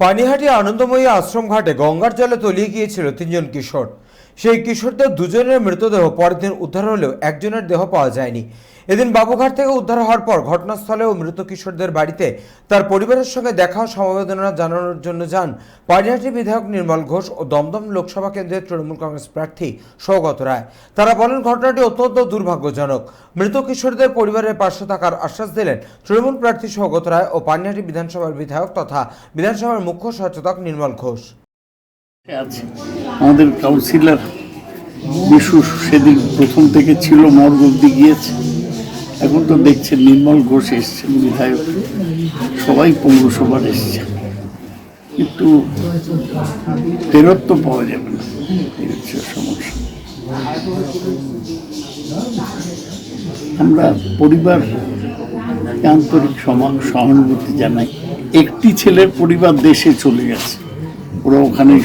পানিহাটি আনন্দময়ী আশ্রম ঘাটে গঙ্গার জলে তলিয়ে গিয়েছিল তিনজন কিশোর। সেই কিশোরদের দুজনের মৃতদেহ পরের দিন উদ্ধার হলেও একজনের দেহ পাওয়া যায়নি। এদিন বাবুঘাট থেকে উদ্ধার হওয়ার পর ঘটনাস্থলে ও মৃত কিশোরদের বাড়িতে তার পরিবারের সঙ্গে দেখা ও সমবেদনা জানানোর জন্য যান পানিহাটি বিধায়ক নির্মল ঘোষ ও দমদম লোকসভা কেন্দ্রের তৃণমূল কংগ্রেস প্রার্থী সৌগত রায়। তারা বলেন, ঘটনাটি অত্যন্ত দুর্ভাগ্যজনক। মৃত কিশোরদের পরিবারের পাশে থাকার আশ্বাস দিলেন তৃণমূল প্রার্থী সৌগত রায় ও পানিহাটি বিধানসভার বিধায়ক তথা বিধানসভার মুখ্য সচেতক নির্মল ঘোষ। আমাদের কাউন্সিলর বিশু সেদিন প্রথম থেকে ছিল, মর্গ অব্দি গিয়েছে। এখন তো দেখছেন নির্মল ঘোষ এসছেন, বিধায়ক। সবাই পৌরসভার এসছে কিন্তু ফেরত তো পাওয়া যাবে না হচ্ছে সমস্যা। আমরা পরিবার আন্তরিক সহানুভূতি জানাই। একটি ছেলের পরিবার দেশে চলে গেছে। ওরা ওখানেই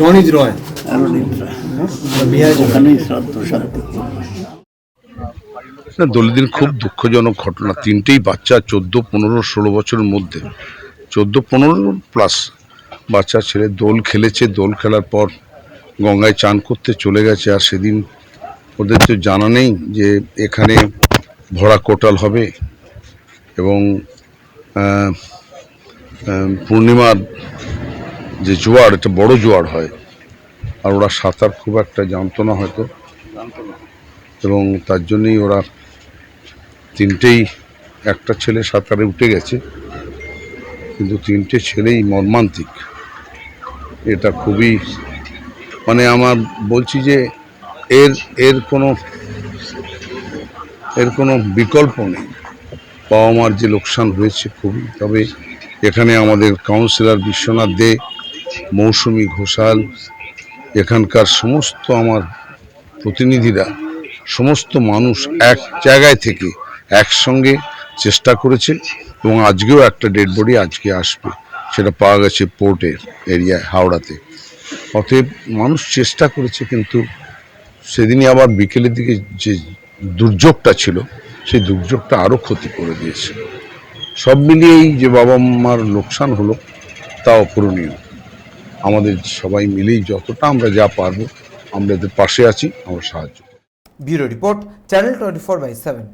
রনিত রয় ওখানেই শ্রাদ্ধ না দলিদিন খুব দুঃখজনক ঘটনা। তিনটেই বাচ্চা চোদ্দ পনেরো ষোলো বছরের মধ্যে। চোদ্দ পনেরো প্লাস বাচ্চা ছেলে দোল খেলেছে। দোল খেলার পর গঙ্গায় চান করতে চলে গেছে। আর সেদিন ওদের তো জানা নেই যে এখানে ভরা কোটাল হবে এবং পূর্ণিমার যে জোয়ার এটা বড় জোয়ার হয়। আর ওরা সাঁতার খুব একটা জানতো না হয়তো এবং তার জন্যই ওরা তিনটেই একটা ছেলে সাঁতারে উঠে গেছে। কিন্তু তিনটে ছেলেই মর্মান্তিক। এটা খুবই মানে আমার বলছি যে এর এর কোনো এর কোনো বিকল্প নেই। বাবা মার যে লোকসান হয়েছে খুবই তবে এখানে আমাদের কাউন্সিলর বিশ্বনাথ দে মৌসুমী ঘোষাল, এখানকার সমস্ত আমার প্রতিনিধিরা, সমস্ত মানুষ এক জায়গায় থেকে একসঙ্গে চেষ্টা করেছে এবং আজকেও একটা ডেড বডি আজকে আসবে, সেটা পাওয়া গেছে পোর্টের এরিয়ায় হাওড়াতে। অতএব মানুষ চেষ্টা করেছে কিন্তু সেদিনই আবার বিকেলের দিকে যে দুর্যোগটা ছিল, সেই দুর্যোগটা আরও ক্ষতি করে দিয়েছে। সব মিলিয়েই যে বাবা মার লোকসান হলো, তা অপূরণীয়। আমাদের সবাই মিলেই যতটা আমরা যা পারব আমরা পাশে আছি, আমরা সাহায্য। Bureau report, channel twenty four by seven